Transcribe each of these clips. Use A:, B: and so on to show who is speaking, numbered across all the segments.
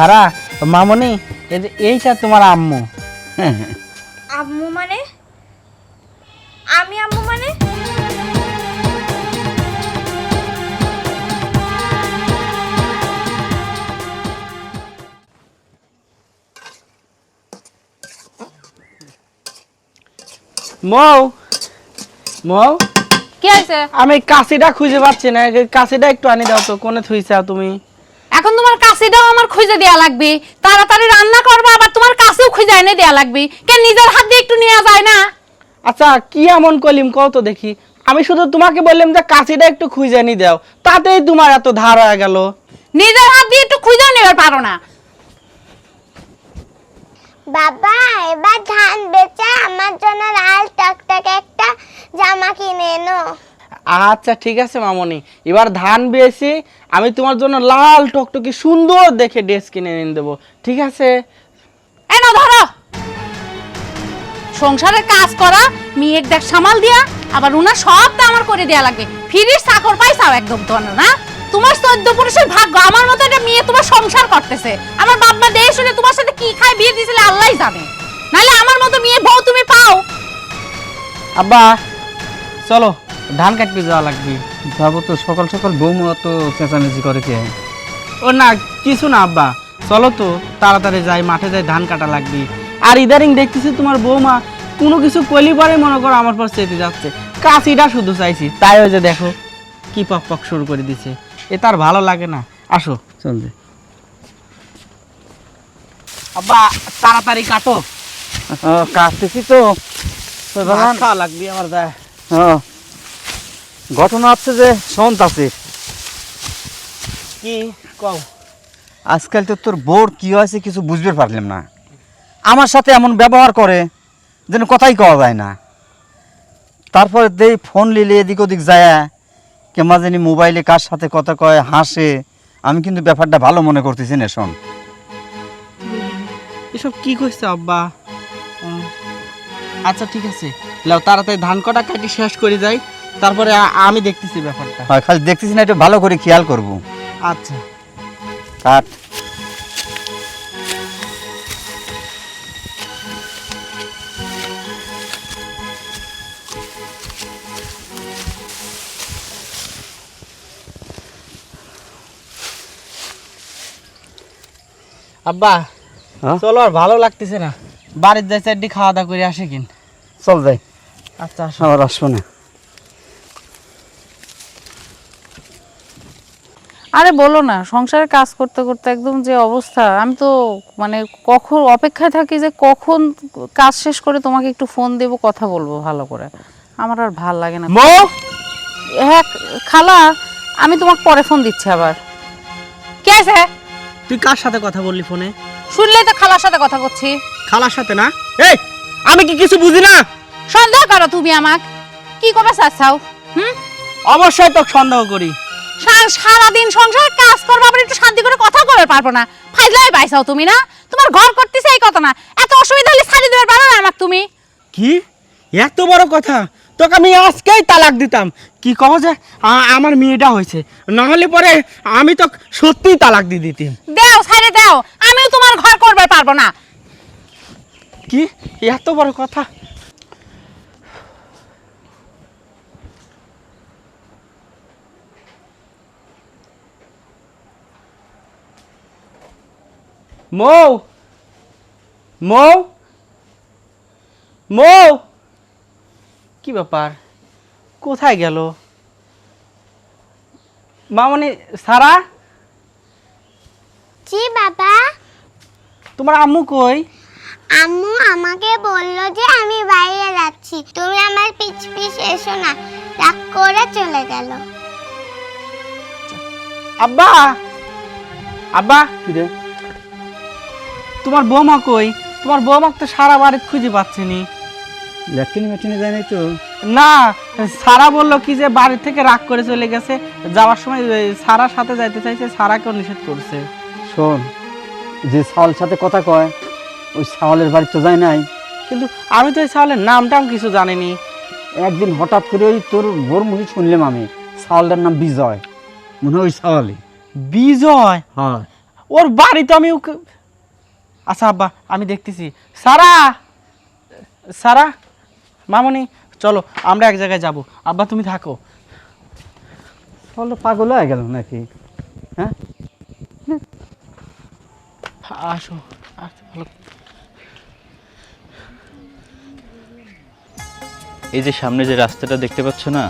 A: সারা মামনি এইটা তোমার আম্মু।
B: আম্মু মানে? আমি আম্মু মানে?
A: মৌ মৌ
C: কি হয়েছে?
A: আমি কাশিটা খুঁজে পাচ্ছি না কাশিটা একটু আনি দাও তো কোনে থুইছাও তুমি?
C: এখন তোমার কাছেটাও আমার খুঁজে দেয়া লাগবে। তাড়াতাড়ি রান্না করবা আবার তোমার কাছেও খুঁজে এনে দেয়া লাগবে। কে নিজের হাত দিয়ে একটু নেওয়া যায় না?
A: আচ্ছা কি এমন কলিম? কও তো দেখি। আমি শুধু তোমাকে বললাম যে কাশিটা একটু খুঁজে নি দাও। তাতেই তোমার এত ধার হয়ে গেল।
C: নিজের হাত দিয়ে একটু খুঁজে নেবার পারো না।
B: বাবা এবার ধান বেচে আমার জন্য লাল টকটকে একটা জামা কিনে এনো।
A: আচ্ছা ঠিক আছে মামনি। এবার ধান বেশি আমি তোমার জন্য লাল টকটকি সুন্দর দেখে ড্রেস কিনে এনে দেবো। ঠিক আছে?
C: এনো ধরো। সংসারের কাজ করা মেয়ের দেখ সামাল দিয়া আবার উনার সবটা আমার করে দেয়া লাগবে ফিরিস চাকর পাইছাও একদম তো না তোমার চোদ্দ পুরুষের ভাগ্য আমার মতো একটা মেয়ে তোমার সংসার করতেছে। আমার বাবা দেশ শুনে তোমার সাথে কি খায় বিয়ে দিয়েছিলে আল্লাহই জানে। নাহলে আমার মতো মেয়ে বউ তুমি পাও।
A: আব্বা চলো। ধান কাটতে যাওয়া লাগবে।
D: যাব তো সকাল সকাল বৌমা তো চেঁচামেচি করে কে?
A: ও না কিছু না আব্বা। চলো তো তাড়াতাড়ি যাই মাঠে যাই ধান কাটা লাগবে। আর ইদারিং দেখতেছি তোমার বৌমা কোনো কিছু কলি পরে মনে করো আমার পর চেতে যাচ্ছে। কাশিটা শুধু চাইছি তাই ওই যে দেখো কি পক পক শুরু করে দিছে। এ তার ভালো লাগে না। আসো।
D: চল দে।
A: আব্বা তাড়াতাড়ি কাটো।
D: কাটতেছি তো। তো
A: খাওয়া লাগবে আমার যায়
D: হ্যাঁ। ঘটনা হচ্ছে যে সন্ত আছে।
A: কি কও?
D: আজকাল তো তোর বোর কি হয়েছে কিছু বুঝতে পারলাম না। আমার সাথে এমন ব্যবহার করে যেন কথাই কওয়া যায় না। তারপরে দেই ফোন লিলে এদিক ওদিক যায় কেমন জানি মোবাইলে কার সাথে কথা কয় হাসে। আমি কিন্তু ব্যাপারটা ভালো মনে করতেছি না শোন।
A: এসব কি কইছে আব্বা? আচ্ছা ঠিক আছে। লাও তাড়াতাড়ি ধান কটা কাটি শেষ করে যাই। তারপরে আমি দেখতেছি ব্যাপারটা।
D: হয় খালি দেখতেছি না একটু ভালো করে খেয়াল করব।
A: আচ্ছা।
D: কাট।
A: আব্বা
D: হ্যাঁ?
A: চলো আর ভালো লাগতেছে না। বাড়ির যাই চারটি খাওয়া দাওয়া করে আসে কিন।
D: চল যাই।
A: আচ্ছা আসো।
D: আবার আসব না।
C: আরে বলো না সংসারে কাজ করতে করতে একদম যে অবস্থা আমি তো মানে কখন অপেক্ষায় থাকি যে কখন কাজ শেষ করে তোমাকে একটু ফোন দেব কথা বলব ভালো করে। আমার আর ভালো লাগে না। হ্যাঁ খালা আমি তোমাকে পরে ফোন দিচ্ছি আবার। কে আছে?
A: তুই কার সাথে কথা বললি ফোনে
C: শুনলেই তো খালার সাথে কথা করছি
A: খালার সাথে না? এই আমি কি কিছু বুঝি না?
C: সন্দেহ করো তুমি আমাক। কি কবে চাচ্ছাও? হুম?
A: অবশ্যই তো সন্দেহ করি।
C: সারাদিন সংসার কাজ করব আবার একটু শান্তি করে কথা বলতে পারব না। ফাইজলাই পাইছাও তুমি না? তোমার ঘর করতেছে এই কথা না। এত অসুবিধা হলে ছাড়ি দেবে পারো না আমাক তুমি?
A: কি? এত বড় কথা? তোকে আমি আজকেই তালাক দিতাম। কি কব যে আমার মেয়েটা হয়েছে। নাহলে পরে আমি তো সত্যিই তালাক দিয়ে দিতাম।
C: দেও ছাড়ে দেও। আমিও তোমার ঘর করবে পারব না।
A: কি? এত বড় কথা? মৌ মৌ মৌ। কি ব্যাপার? কোথায় গেল? মামনি সারা?
B: জি বাবা।
A: তোমার আম্মু কই?
B: আম্মু আমাকে বলল যে আমি বাইরে যাচ্ছি। তুমি আমার পিছ পিছ এসো না। রাগ করে চলে গেল।
A: আব্বা! আব্বা!
D: কি রে?
A: তোমার বৌমা কই? তোমার বৌমাকে তো সারা বাড়ি খুঁজে পাচ্ছি নি।
D: ল্যাট্রিন ম্যাট্রিনে যায় নাই তো?
A: না সারা বলল কি যে বাড়ি থেকে রাগ করে চলে গেছে। যাওয়ার সময় সারার সাথে যাইতে চাইছে সারাকেও নিষেধ করছে।
D: শোন যে সাওয়াল সাথে কথা কয় ওই সাওয়ালের বাড়ি তো যায় নাই।
A: কিন্তু আমি তো ওই সালের নামটাও কিছু জানিনি।
D: একদিন হঠাৎ করে ওই তোর বোর মুখে শুনলাম আমি সাওয়ালটার নাম বিজয়। মনে হয় ওই সাওয়ালি
A: বিজয়?
D: হয়।
A: ওর বাড়ি তো আমি আচ্ছা আব্বা আমি দেখতেছি। সারা! সারা! মামনি চলো আমরা এক জায়গায় যাব। আব্বা তুমি থাকো।
D: সাওয়ালটা পাগল হয়ে গেল নাকি? হ্যাঁ?
A: আসো আসো, ভালো।
E: এই যে সামনে যে রাস্তাটা দেখতে পাচ্ছ না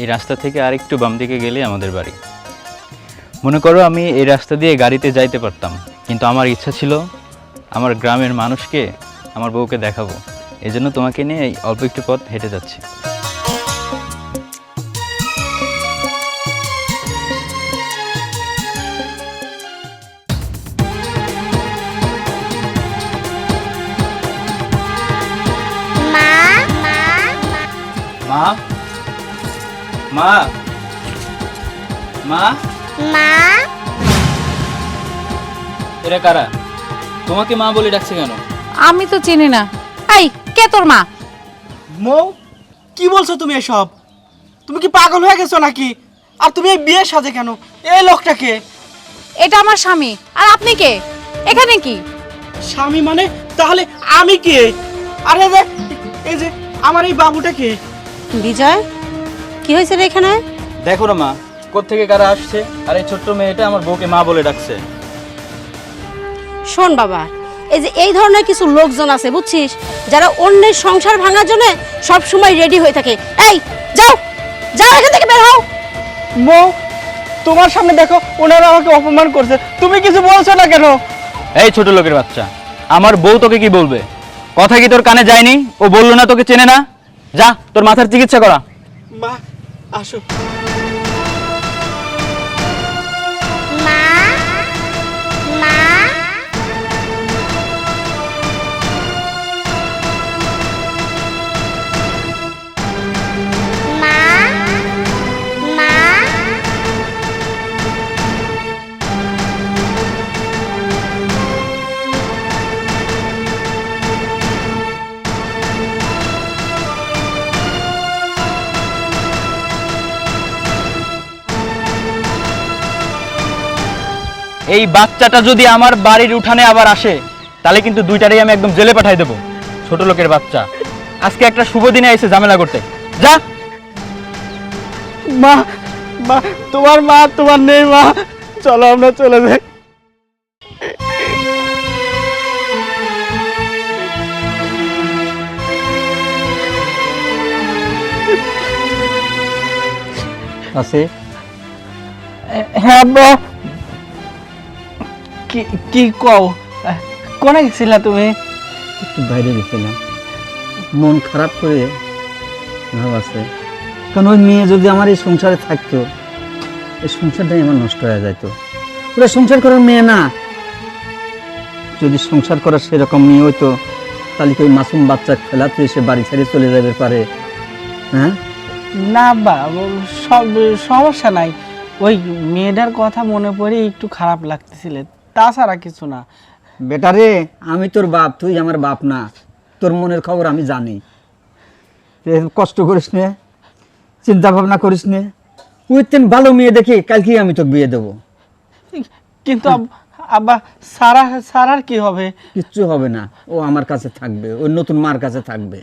E: এই রাস্তা থেকে আরেকটু বাম দিকে গেলে আমাদের বাড়ি। মনে করো আমি এই রাস্তা দিয়ে গাড়িতে যাইতে পারতাম কিন্তু আমার ইচ্ছা ছিল আমার গ্রামের মানুষকে আমার বউকে দেখাবো। এই জন্য তোমাকে নিয়ে এই অল্প একটু পথ হেঁটে যাচ্ছি।
B: মা মা?
E: মা? মা? মা?
B: মা?
E: এরা কারা? তোমাকে মা বলে ডাকছে কেন?
C: আমি তো চিনি না। এই কে তোর মা?
A: মৌ কি বলছো তুমি এসব? তুমি কি পাগল হয়ে গেছো নাকি? আর তুমি এই বিয়ের সাজে কেন? এই লোকটাকে
C: এটা আমার স্বামী। আর আপনি কে? এখানে কি?
A: স্বামী মানে? তাহলে আমি কে? আরে যে এই যে আমার এই বাবুটা কে?
F: বিজয় কি হয়েছে রে এখানে?
E: দেখো না মা কোত্থেকে কারা আসছে আর এই ছোট্ট মেয়েটা আমার বউকে মা বলে ডাকছে।
F: শোন বাবা এই যে এই ধরনের কিছু লোকজন আছে বুঝছিস? যারা অন্যের সংসার ভাঙার জন্য সব সময় রেডি হয়ে থাকে। এই যাও যাও এখান থেকে বের হও।
A: মৌ তোমার সামনে দেখো ওনারা আমাকে অপমান করছে। তুমি কিছু বলছো না কেন?
E: এই ছোট লোকের বাচ্চা আমার বউ তোকে কি বলবে? কথা কি তোর কানে যায়নি? ও বলল না তোকে চেনে না? যা তোর মাথার চিকিৎসা করা।
A: মা আসো।
E: এই বাচ্চাটা যদি আমার বাড়ির উঠানে আবার আসে তাহলে কিন্তু দুইটারই আমি একদম জেলে পাঠাই দেবো ছোট লোকের বাচ্চা। আজকে একটা শুভ দিনে এসে ঝামেলা করতে। যা!
A: মা মা তোমার মা তোমার নেই মা। চলো আমরা চলে যাই।
D: আছে
A: হ্যাঁ আব্বা কি কি কও? কোনে গেছিলা তুমি?
D: একটু বাইরে গেছিলাম। মন খারাপ করে ভাব আছে। কারণ ওই মেয়ে যদি আমার এই সংসারে থাকতো এই সংসারটাই আমার নষ্ট হয়ে যেত ওরা সংসার করার মেয়ে না। যদি সংসার করার সেরকম মেয়ে হইতো তাহলে কি ওই মাসুম বাচ্চা খেলাতে এসে বাড়ি ছেড়ে চলে যাবে পারে? হ্যাঁ?
A: না বা সব সমস্যা নাই। ওই মেয়েটার কথা মনে পড়ে একটু খারাপ লাগতেছিল। তাছাড়া কিছু না।
D: বেটারে আমি তোর বাপ তুই আমার বাপ না। তোর মনের খবর আমি জানি। কষ্ট করিস নে চিন্তা ভাবনা করিস নে। ওই তেন ভালো মেয়ে দেখি কালকেই আমি তোকে বিয়ে দেবো।
A: কিন্তু আব- আব্বা সারা সারার কি হবে?
D: কিচ্ছু হবে না। ও আমার কাছে থাকবে ওই নতুন মার কাছে থাকবে।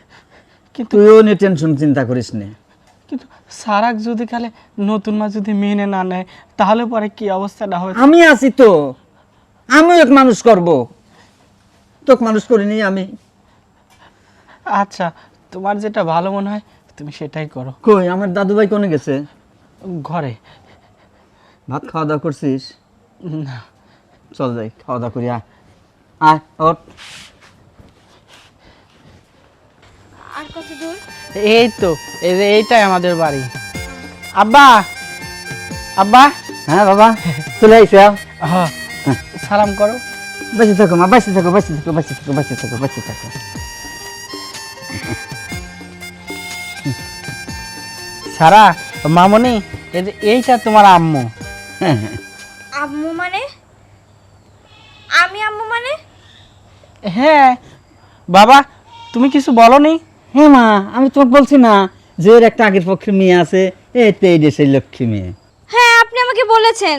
A: কিন্তু
D: তুইও নিয়ে টেনশন চিন্তা করিস নে।
A: কিন্তু সারাক যদি কালে নতুন মা যদি মেনে না নেয় তাহলে পরে কি অবস্থাটা হবে
D: আমি আছি তো। আমিও এক মানুষ করব। তোকে মানুষ করিনি আমি।
A: আচ্ছা তোমার যেটা ভালো মনে হয় তুমি সেটাই করো।
D: কই আমার দাদু ভাই কোনে গেছে?
A: ঘরে।
D: ভাত খাওয়া দাওয়া করছিস?
A: না।
D: চল যাই খাওয়া দাওয়া করি আয়। ওঠ।
B: আর কত দূর?
A: এই তো এই যে এইটাই আমাদের বাড়ি। আব্বা! আব্বা!
D: হ্যাঁ বাবা। চলে আইসে
A: হ্যাঁ। সালাম করো।
D: বেঁচে থাকো মা বেঁচে থাকো বেঁচে থাকো বেঁচে থাকো বেঁচে থাকো বেঁচে থাকো।
A: সারা মামনি এইটা তোমার আম্মু।
B: আম্মু মানে? আমি আম্মু মানে?
A: হ্যাঁ। বাবা তুমি কিছু বলো নি
D: হ্যাঁ মা আমি তোমাকে বলছি না যে এর একটা আগের পক্ষে মেয়ে আছে এই তো এই দেশের লক্ষ্মী মেয়ে।
G: হ্যাঁ আপনি আমাকে বলেছেন।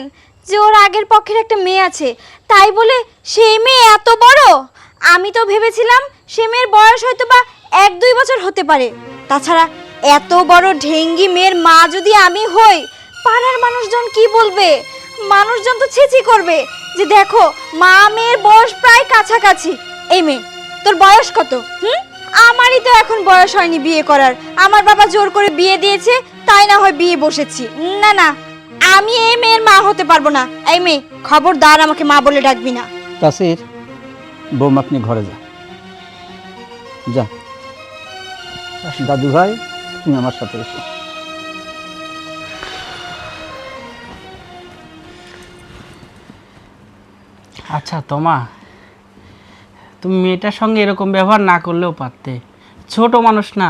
G: যে ওর আগের পক্ষের একটা মেয়ে আছে। তাই বলে সেই মেয়ে এত বড়? আমি তো ভেবেছিলাম সে মেয়ের বয়স হয়তো বা এক দুই বছর হতে পারে। তাছাড়া এত বড় ঢেঙ্গি মেয়ের মা যদি আমি হই, পাড়ার মানুষজন কি বলবে? মানুষজন তো ছিছি করবে যে দেখো, মা মেয়ের বয়স প্রায় কাছাকাছি। এই মেয়ে, তোর বয়স কত? হুম? আমারই তো এখন বয়স হয়নি বিয়ে করার। আমার বাবা জোর করে বিয়ে দিয়েছে, তাই না হয় বিয়ে বসেছি। না না আমি এই মেয়ের মা হতে পারব না। এই মেয়ে খবরদার আমাকে মা বলে ডাকবি না।
D: কাসির বৌমা আপনি ঘরে যা যা। দাদু ভাই তুমি আমার সাথে এসো।
A: আচ্ছা তোমা তুমি মেয়েটার সঙ্গে এরকম ব্যবহার না করলেও পারতে। ছোট মানুষ না।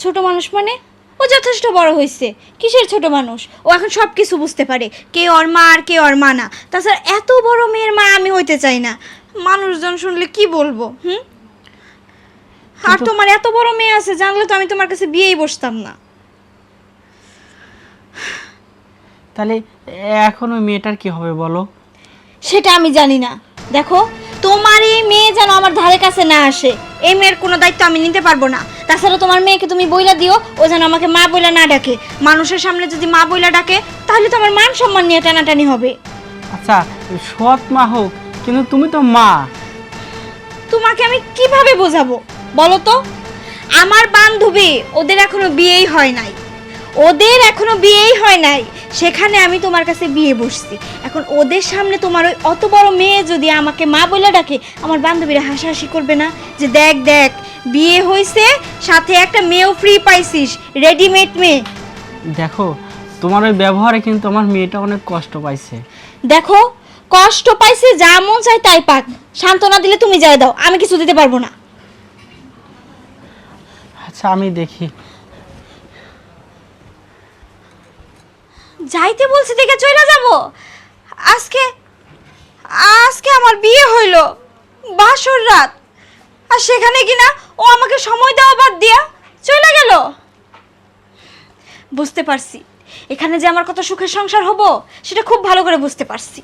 G: ছোট মানুষ মানে? ও যথেষ্ট বড় হয়েছে কিসের ছোট মানুষ? ও এখন সব কিছু বুঝতে পারে। কে ওর মা আর কে ওর মা না। তাছাড়া এত বড় মেয়ের মা আমি হইতে চাই না। মানুষজন শুনলে কি বলব হুম? আর তোমার এত বড় মেয়ে আছে জানলে তো আমি তোমার কাছে বিয়েই বসতাম না।
A: তাহলে এখন ওই মেয়েটার কি হবে বলো?
G: সেটা আমি জানি না। দেখো তোমার এই মেয়ে যেন আমার ধারে কাছে না আসে। এই মেয়ের কোনো দায়িত্ব আমি নিতে পারব না। তাছাড়া তোমার মেয়েকে তুমি বইলা দিও ও যেন আমাকে মা বইলা না ডাকে। মানুষের সামনে যদি মা বইলা ডাকে তাহলে তো আমার মান সম্মান নিয়ে টানাটানি হবে।
A: আচ্ছা সৎ মা হোক কিন্তু তুমি তো মা।
G: তোমাকে আমি কীভাবে বোঝাবো? বলো তো। আমার বান্ধবী ওদের এখনও বিয়েই হয় নাই। ওদের এখনও বিয়েই হয় নাই। সেখানে আমি তোমার কাছে বিয়ে বসছি। এখন ওদের সামনে তোমার ওই অত বড় মেয়ে যদি আমাকে মা বলে ডাকে আমার বান্ধবীরা হাসাহাসি করবে না। যে দেখ দেখ বিয়ে হয়েছে সাথে একটা মেয়েও ফ্রি পাইছিস রেডিমেড মেয়ে।
A: দেখো তোমার ওই ব্যবহারে কিন্তু আমার মেয়েটা অনেক কষ্ট পাইছে।
G: দেখো কষ্ট পাইছে যা মন চাই তাই পাক। সান্ত্বনা দিলে তুমি যাই দাও আমি কিছু দিতে পারব না।
A: আচ্ছা আমি দেখি।
G: যাইতে বলছি দেখে চলে যাব। আজকে আজকে আমার বিয়ে হইল, বাসর রাত। আর সেখানে কিনা ও আমাকে সময় দেওয়া বাদ দিয়া চলে গেল। বুঝতে পারছি। এখানে যে আমার কত সুখের সংসার হব, সেটা খুব ভালো করে বুঝতে পারছি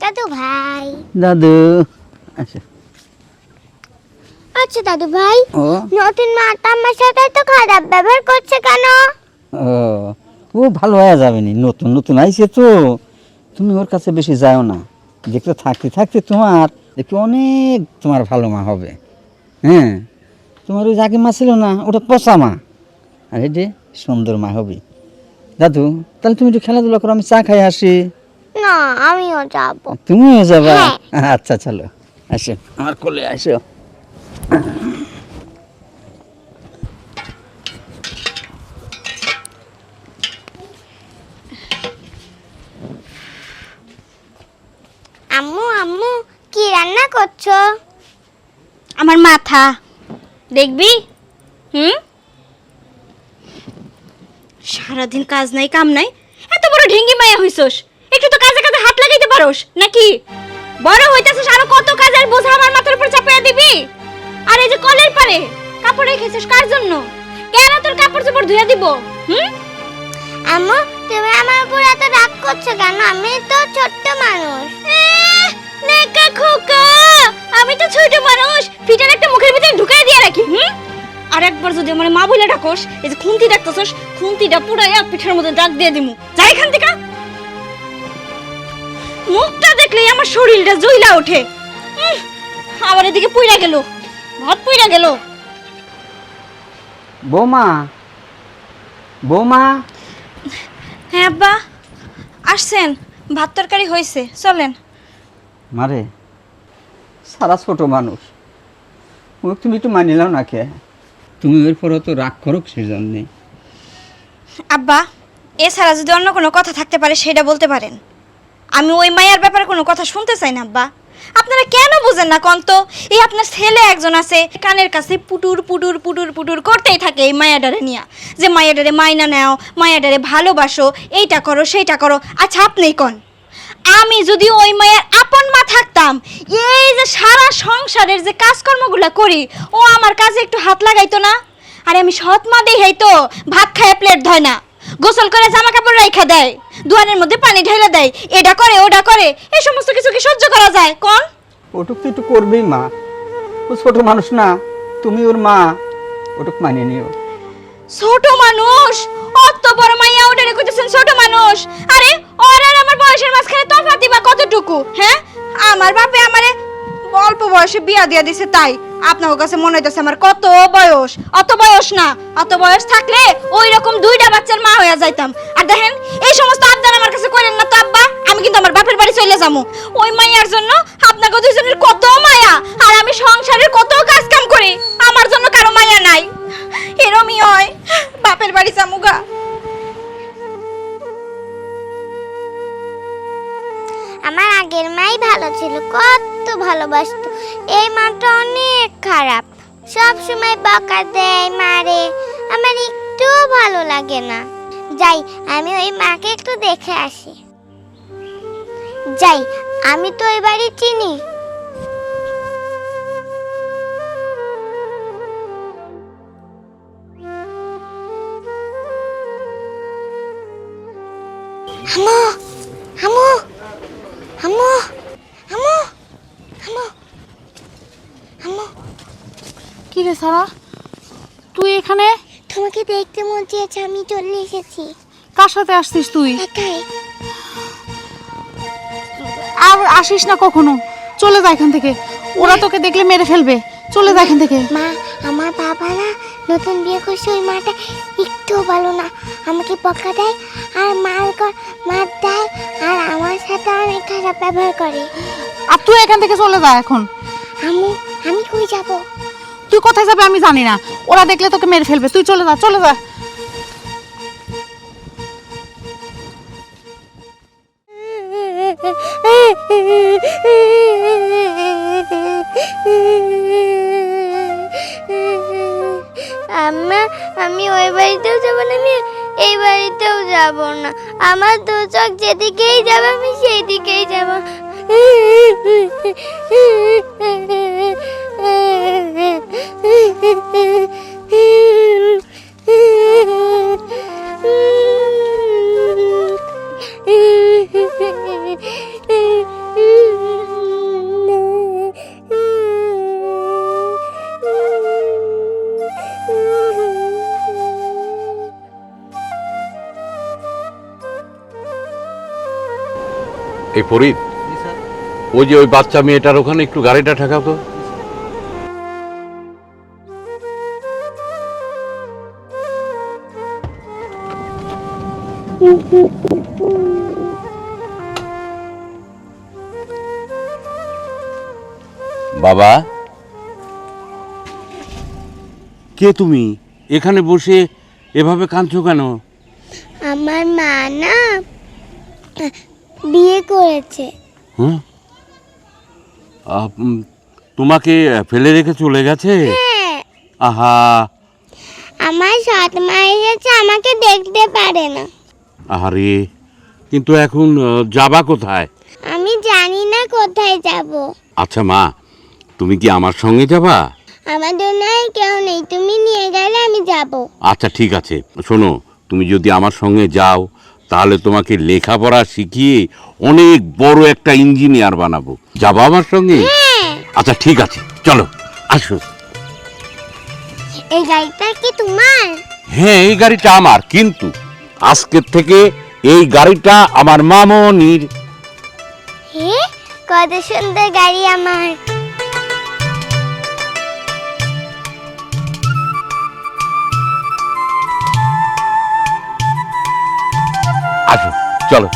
B: দাদু ভাই
D: দাদু। আচ্ছা।
B: আচ্ছা দাদু ভাই নতুন মাটা আমার সাথে তো খারাপ ব্যবহার করছে কেন?
D: ও ও ভালো হয়ে যাবে নি নতুন নতুন আইছে তো। তুমি ওর কাছে বেশি যাও না। দেখতে থাকতে থাকতে তোমার একটু অনেক তোমার ভালো মা হবে। হ্যাঁ তোমার ওই জাগে মা ছিল না ওটা পচা মা। আর এটা সুন্দর মা হবে। দাদু তাহলে তুমি একটু খেলাধুলা করো আমি চা খাই আসি।
B: না আমিও যাব।
D: তুমিও যাবা?
B: হ্যাঁ।
D: আচ্ছা চলো আসো। আমার কোলে আসো।
B: আম্মু আম্মু কি রান্না করছ?
G: আমার মাথা। দেখবি? হুম? সারাদিন কাজ নাই কাম নাই। এত বড় ঢেঙ্গি মায়া হইছস। একটু তো কাজে কাজে হাত লাগাইতে পারোস নাকি? বড় হইতাছিস আরও কত কাজের বোঝা আমার মাথার উপর চাপাইয়া দিবি? আর এই যে কলের পারে কাপড় রেখেছিস কার জন্য? কেন তোর কাপড় চোপড় ধুইয়া দিব হুম?
B: আম্মু তুমি আমার উপর এত রাগ করছ কেন? আমি তো ছোট্ট মানুষ।
G: নেকা খোকা! আমি তো ছোট মানুষ ফিটার একটা মুখের ভিতরে ঢুকাই দিয়ে রাখি হুম? আর একবার যদি আমার মা বলে ডাকোস এই যে খুন্তি ডাকতেছস খুন্তিটা পুরাইয়া পিঠের মধ্যে ডাক দিয়ে দিমু। যাই এখান থেকে! মুখটা দেখলেই আমার শরীরটা জ্বইলা ওঠে। আবার এদিকে পুইরা গেল ভাত পুইরা গেল।
D: বৌমা বৌমা।
G: হ্যাঁ আব্বা আসছেন ভাত তরকারি হয়েছে চলেন।
D: মারে সারা ছোট মানুষ। ও তুমি একটু মানিলাও না কে? তুমি ওর পর তো রাগ করো সেই জন্যে?
G: আব্বা এছাড়া যদি অন্য কোনো কথা থাকতে পারে সেটা বলতে পারেন। আমি ওই মায়ের ব্যাপারে কোনো কথা শুনতে চাই না, আব্বা। আপনারা কেন বুঝেন না, কন্ত? এই আপনার ছেলে একজন আছে, কানের কাছে পুটুর পুটুর পুটুর পুটুর করতেই থাকে এই মায়াডারে নিয়া। যে মায়াডারে মাইনা নাও, মায়াডারে ভালোবাসো, এইটা করো, সেইটা করো। আচ্ছা আপনি কন? আমি যদি ওই মায়ের আপন মা থাকতাম, এই যে সারা সংসারের যে কাজকর্মগুলো করি, ও আমার কাজে একটু হাত লাগাইতো না? আরে আমি সৎ মা দেখাই তো, ভাত খায় প্লেট ধয় না। গোসল করে জামা কাপড় রাইখা দেয় দুয়ারের মধ্যে পানি ঢেলে দেয় এটা করে ওটা করে এই সমস্ত কিছু কি সহ্য করা যায়? কোন?
D: ওটুক তো একটু করবেই মা। ও ছোট মানুষ না তুমি ওর মা ওটুক মানিয়ে নিও।
G: ছোট মানুষ? অত বড় মাইয়া ওটারে কইতেছেন ছোট মানুষ? আরে ওর আর আমার বয়সের মাঝখানে তফাতি বা কতটুকু হ্যাঁ? আমার বাপে আমারে অল্প বয়সে বিয়া দিয়া দিছে তাই। আপনার কাছে মনে হইতেছে আমার কত বয়স? অত বয়স না, অত বয়স থাকলে ওই রকম দুইটা বাচ্চার মা হইয়া যাইতাম। আর দেখেন, এই সমস্ত আবদার আমার কাছে করেন না তো আব্বা, আমি কিন্তু আমার বাপের বাড়ি চলে যাব ওই মাইয়ার জন্য আপনাকে দুইজনের কত মায়া, আর আমি সংসারের কত কাজ কাম করি, আমার জন্য কারও মায়া নাই। এরমই হয় বাপের বাড়ি জামুগা
B: আমার আগের মাই ভালো ছিল, কত ভালোবাসতো। এই মাটা অনেক খারাপ। সব সময় বকা দেয়, মারে। আমার একটুও ভালো লাগে না। যাই, আমি ওই মাকে একটু দেখে আসি। যাই, আমি তো ওই বাড়ি চিনি। হামো হামো হামো হামো হামো হামো
C: কি রে সারা? তুই এখানে?
B: তোমাকে দেখতে মন চেয়েছে আমি চলে এসেছি।
C: কার সাথে আসছিস তুই?
B: একাই।
C: আর আসিস না কখনো? চলে যা এখান থেকে। ওরা তোকে দেখলে মেরে ফেলবে। চলে যা এখান থেকে।
B: মা আমার বাবা না নতুন বিয়ে করছে ওই মাটা একটুও ভালো না। আমাকে বকা দেয় আর মার মার দেয় আর আমার সাথে অনেক খারাপ ব্যবহার করে।
C: আর তুই এখান থেকে চলে যা এখন।
B: আমি আমি কই যাব?
C: তুই কোথায় যাবে আমি জানি না। ওরা দেখলে তোকে মেরে ফেলবে। তুই চলে যা চলে যা।
B: আমি ওই বাড়িতেও যাব না, আমি এই বাড়িতেও যাব না। আমার দু চোখ যেদিকেই যাবে, আমি সেই দিকেই যাব।
H: এই ফরিদ ওই যে ওই বাচ্চা মেয়েটার ওখানে একটু গাড়িটা ঠেকাও কে তুমি? এখানে বসে এভাবে কাঁদছো কেন?
B: আমার মা না বিয়ে করেছে।
H: হ্যাঁ? তোমাকে ফেলে রেখে চলে গেছে?
B: হ্যাঁ।
H: আহা।
B: আমার সৎ মা এসেছে আমাকে দেখতে পারে না।
H: আরে কিন্তু এখন আহ, যাবা কোথায়?
B: আমি জানি না কোথায় যাব।
H: আচ্ছা মা তুমি কি আমার সঙ্গে যাবা?
B: আমার জন্য কেউ নেই। তুমি নিয়ে গেলে আমি যাব।
H: আচ্ছা ঠিক আছে। শোনো তুমি যদি আমার সঙ্গে যাও তাহলে তোমাকে লেখাপড়া শিখিয়ে অনেক বড় একটা ইঞ্জিনিয়ার বানাবো। যাব আমার সঙ্গে? আচ্ছা ঠিক আছে। চলো আসো।
B: এই গাড়িটা কি তোমার?
H: হ্যাঁ এই গাড়িটা আমার কিন্তু আজকের থেকে এই গাড়িটা আমার মামনির।
B: কত সুন্দর গাড়ি আমার।
H: আসো চলো।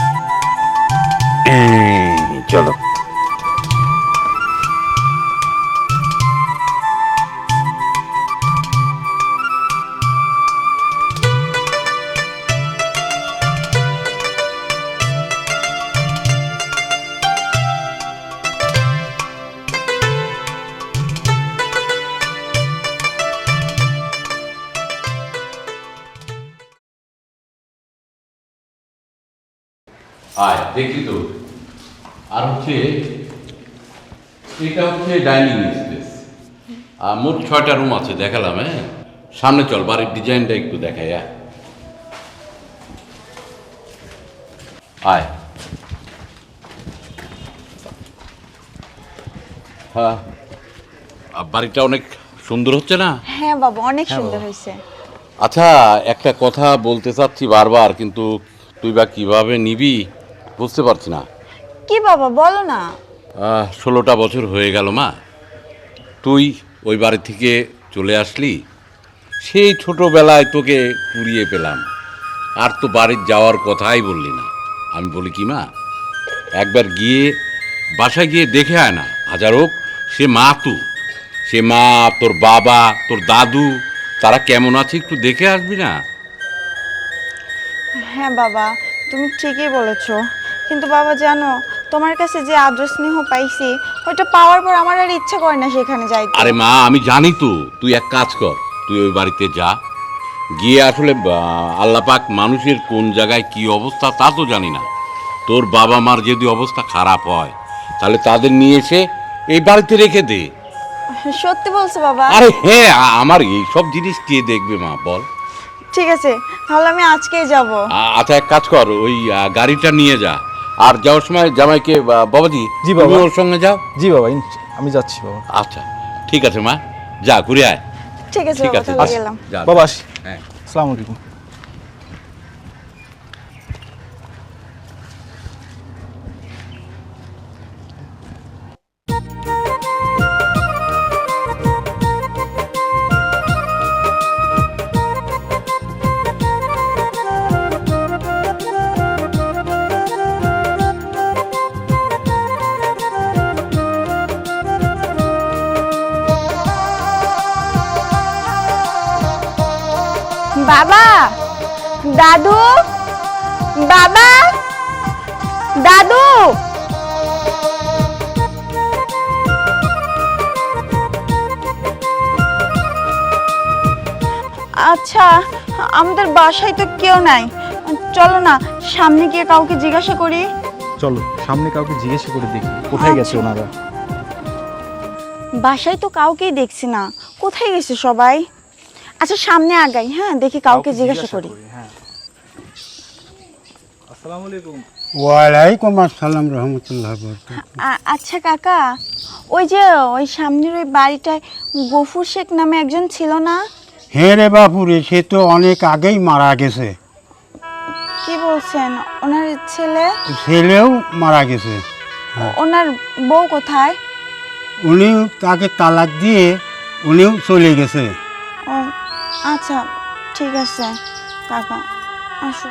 H: ছয়টা রুম আছে দেখালাম হ্যাঁ? সামনে চল বাড়ির ডিজাইনটা একটু দেখাই আয়। হ্যাঁ। বাড়িটা অনেক সুন্দর হচ্ছে না?
I: হ্যাঁ বাবা অনেক সুন্দর হয়েছে।
H: আচ্ছা একটা কথা বলতে চাচ্ছি বারবার কিন্তু তুই বা কীভাবে নিবি বুঝতে পারছি না।
I: কি বাবা বলো না।
H: আহ, ষোলোটা বছর হয়ে গেল মা। তুই ওই বাড়ি থেকে চলে আসলি, সেই ছোটোবেলায় তোকে কুড়িয়ে পেলাম। আর তো বাড়ির যাওয়ার কথাই বললি না। আমি বলি, কি মা, একবার গিয়ে বাসায় গিয়ে দেখে আয় না। হাজার হোক, সে মা তু। সে মা, তোর বাবা, তোর দাদু, তারা কেমন আছে একটু দেখে আসবি না?
I: হ্যাঁ বাবা, তুমি ঠিকই বলেছ। কিন্তু বাবা, জানো তোমার কাছে যে আদর স্নেহ পাইছি ওইটা পাওয়ার পর আমার আর ইচ্ছা করে না সেখানে যাইতে।
H: আরে মা আমি জানি তো তুই এক কাজ কর তুই ওই বাড়িতে যা। গিয়ে আসলে আল্লাহ পাক মানুষের কোন জায়গায় কি অবস্থা তা তো জানি না। তোর বাবা মার যদি অবস্থা খারাপ হয় তাহলে তাদের নিয়ে এসে এই বাড়িতে রেখে দে।
I: সত্যি বলছো বাবা।
H: আরে হ্যাঁ আমার এই সব জিনিস কে দেখবে মা বল।
I: ঠিক আছে তাহলে আমি আজকেই যাব।
H: আচ্ছা এক কাজ কর ওই গাড়িটা নিয়ে যা। আর যাওয়ার সময় জামাইকে বাবাজি
J: জি, বাবা।
H: ওর সঙ্গে যাও।
J: জি বাবা আমি যাচ্ছি বাবা।
H: আচ্ছা ঠিক আছে মা যা ঘুরে আয়।
I: ঠিক আছে
H: ঠিক আছে যা।
J: বাবা আসি।
H: হ্যাঁ।
J: আসসালামু আলাইকুম।
I: দাদু? বাবা? দাদু? আচ্ছা আমাদের বাসায় তো কেউ নাই। চলো না সামনে গিয়ে কাউকে জিজ্ঞাসা করি।
J: চলো সামনে কাউকে জিজ্ঞেস করে দেখি কোথায় গেছে ওনারা?
I: বাসায় তো কাউকেই দেখছি না। কোথায় গেছে সবাই? আচ্ছা সামনে আগাই হ্যাঁ দেখি কাউকে জিজ্ঞাসা করি।
J: আসসালামু আলাইকুম।
K: ওয়ালাইকুম আসসালাম রহমতুল্লাহ
I: আচ্ছা কাকা ওই যে ওই সামনের ওই বাড়িটায় গফুর শেখ নামে একজন ছিল না?
K: হ্যাঁ রে বাপুরে সে তো অনেক আগেই মারা গেছে।
I: কি বলছেন? ওনার ছেলে?
K: ছেলেও মারা গেছে।
I: ওনার বউ কোথায়?
K: উনি তাকে তালাক দিয়ে উনিও চলে গেছে।
I: ও আচ্ছা ঠিক আছে কাকা আসো।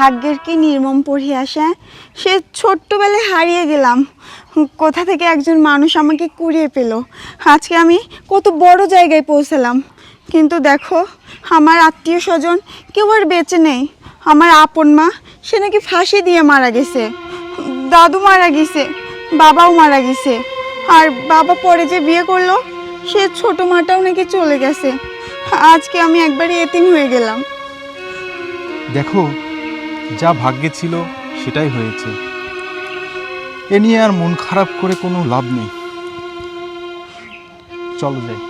I: ভাগ্যের কি নির্মম পরিহাসা সে? ছোট্টবেলায় হারিয়ে গেলাম। কোথা থেকে একজন মানুষ আমাকে কুড়িয়ে পেল? আজকে আমি কত বড় জায়গায় পৌঁছালাম। কিন্তু দেখো, আমার আত্মীয় স্বজন কেউ আর বেঁচে নেই। আমার আপন মা, সে নাকি ফাঁসি দিয়ে মারা গেছে। দাদু মারা গেছে, বাবাও মারা গেছে। আর বাবা পরে যে বিয়ে করল, সে ছোট মাটাও নাকি চলে গেছে। আজকে আমি একবারই এতিম হয়ে গেলাম।
J: দেখো যা ভাগ্যে ছিল সেটাই হয়েছে। এ নিয়ে আর মন খারাপ করে কোনো লাভ নেই। চলো যাই।